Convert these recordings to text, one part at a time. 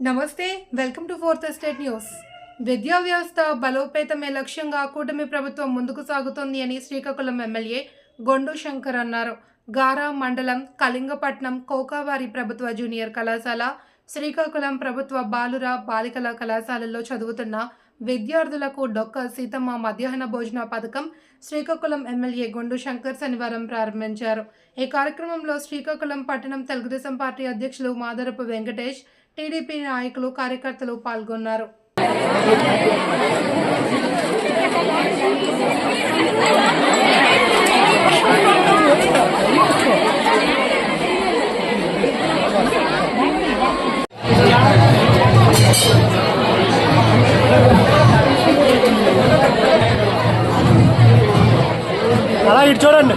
నమస్తే welcome to Fourth State News. విద్యా వ్యవస్థ బలోపేతమే లక్ష్యంగా కూటమి ప్రభుత్వం ముందుకు సాగుతోంది అని శ్రీకాకుళం ఎమ్మెల్యే గొండు శంకర్ అన్నారు. గారా మండలం కళింగపట్నం కోకావారి ప్రభుత్వ జూనియర్ కళాశాల శ్రీకాకుళం ప్రభుత్వ బాలుర బాలికల కళాశాలల్లో చదువుతున్న విద్యార్థులకు డొక్క సీతమ్మ మధ్యాహ్న భోజన పథకం శ్రీకాకుళం ఎమ్మెల్యే గుండు శంకర్ శనివారం ప్రారంభించారు. ఈ కార్యక్రమంలో శ్రీకాకుళం పట్టణం తెలుగుదేశం పార్టీ అధ్యక్షులు మాదరపు వెంకటేష్ టీడీపీ నాయకులు కార్యకర్తలు పాల్గొన్నారు. అలా ఇటు చూడండి.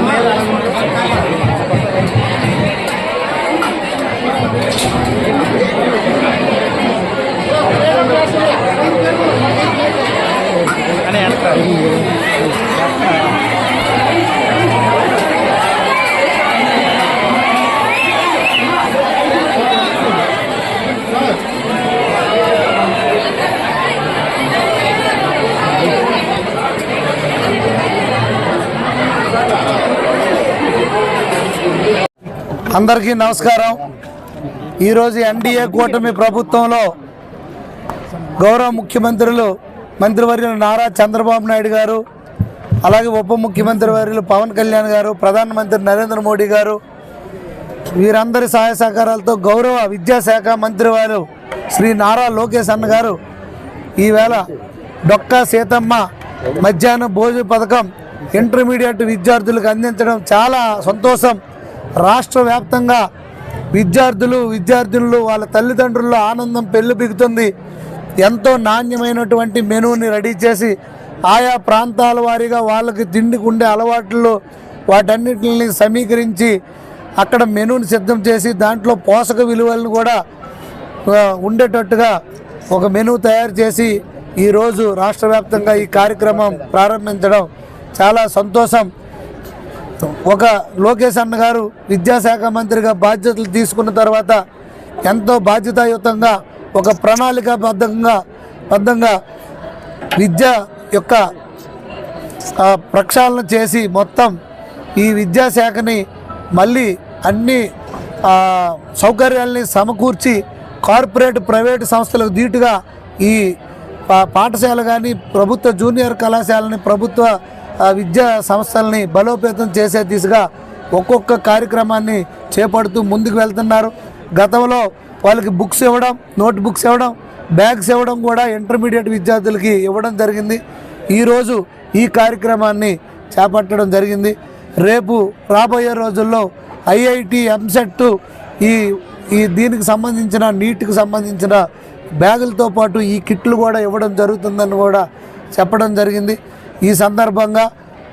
అందరికీ నమస్కారం. ఈరోజు ఎన్డీఏ కూటమి ప్రభుత్వంలో గౌరవ ముఖ్యమంత్రులు మంత్రివర్యులు నారా చంద్రబాబు నాయుడు గారు అలాగే ఉప ముఖ్యమంత్రి వర్యులు పవన్ కళ్యాణ్ గారు ప్రధానమంత్రి నరేంద్ర మోడీ గారు వీరందరి సహాయ సహకారాలతో గౌరవ విద్యాశాఖ మంత్రి వారు శ్రీ నారా లోకేష్ అన్న గారు ఈవేళ డొక్కా సీతమ్మ మధ్యాహ్న భోజన పథకం ఇంటర్మీడియట్ విద్యార్థులకు అందించడం చాలా సంతోషం. రాష్ట్ర వ్యాప్తంగా విద్యార్థులు విద్యార్థినులు వాళ్ళ తల్లిదండ్రుల్లో ఆనందం పెళ్ళిపిగుతుంది ఎంతో నాణ్యమైనటువంటి మెనూని రెడీ చేసి ఆయా ప్రాంతాల వారీగా వాళ్ళకి తిండికి ఉండే అలవాట్లు వాటన్నిటిని సమీకరించి అక్కడ మెనూని సిద్ధం చేసి దాంట్లో పోషక విలువలను కూడా ఉండేటట్టుగా ఒక మెనూ తయారు చేసి ఈరోజు రాష్ట్ర వ్యాప్తంగా ఈ కార్యక్రమం ప్రారంభించడం చాలా సంతోషం. ఒక లోకేష్ అన్న గారు విద్యాశాఖ మంత్రిగా బాధ్యతలు తీసుకున్న తర్వాత ఎంతో బాధ్యతాయుతంగా ఒక ప్రణాళికాబద్ధంగా బద్ధంగా విద్య యొక్క ప్రక్షాళన చేసి మొత్తం ఈ విద్యాశాఖని మళ్ళీ అన్ని సౌకర్యాలని సౌకర్యాల్ని సమకూర్చి కార్పొరేట్ ప్రైవేటు సంస్థలకు ధీటుగా ఈ పాఠశాల కానీ ప్రభుత్వ జూనియర్ కళాశాలని ప్రభుత్వ విద్యా సంస్థల్ని బలోపేతం చేసే దిశగా ఒక్కొక్క కార్యక్రమాన్ని చేపడుతూ ముందుకు వెళ్తున్నారు. గతంలో వాళ్ళకి బుక్స్ ఇవ్వడం నోట్ బుక్స్ ఇవ్వడం బ్యాగ్స్ ఇవ్వడం కూడా ఇంటర్మీడియట్ విద్యార్థులకి ఇవ్వడం జరిగింది. ఈరోజు ఈ కార్యక్రమాన్ని చేపట్టడం జరిగింది. రేపు రాబోయే రోజుల్లో ఐఐటి ఎంసెట్ ఈ ఈ దీనికి సంబంధించిన నీట్కి సంబంధించిన బ్యాగులతో పాటు ఈ కిట్లు కూడా ఇవ్వడం జరుగుతుందని కూడా చెప్పడం జరిగింది. ఈ సందర్భంగా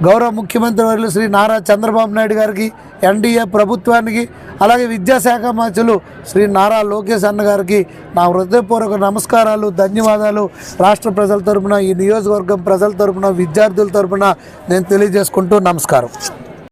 గౌరవ ముఖ్యమంత్రి వర్యులు శ్రీ నారా చంద్రబాబు నాయుడు గారికి ఎన్డీఏ ప్రభుత్వానికి అలాగే విద్యాశాఖ మంత్రులు శ్రీ నారా లోకేష్ అన్న గారికి నా హృదయపూర్వక నమస్కారాలు ధన్యవాదాలు. రాష్ట్ర ప్రజల తరపున ఈ నియోజకవర్గం ప్రజల తరపున విద్యార్థుల తరపున నేను తెలియజేసుకుంటూ నమస్కారం.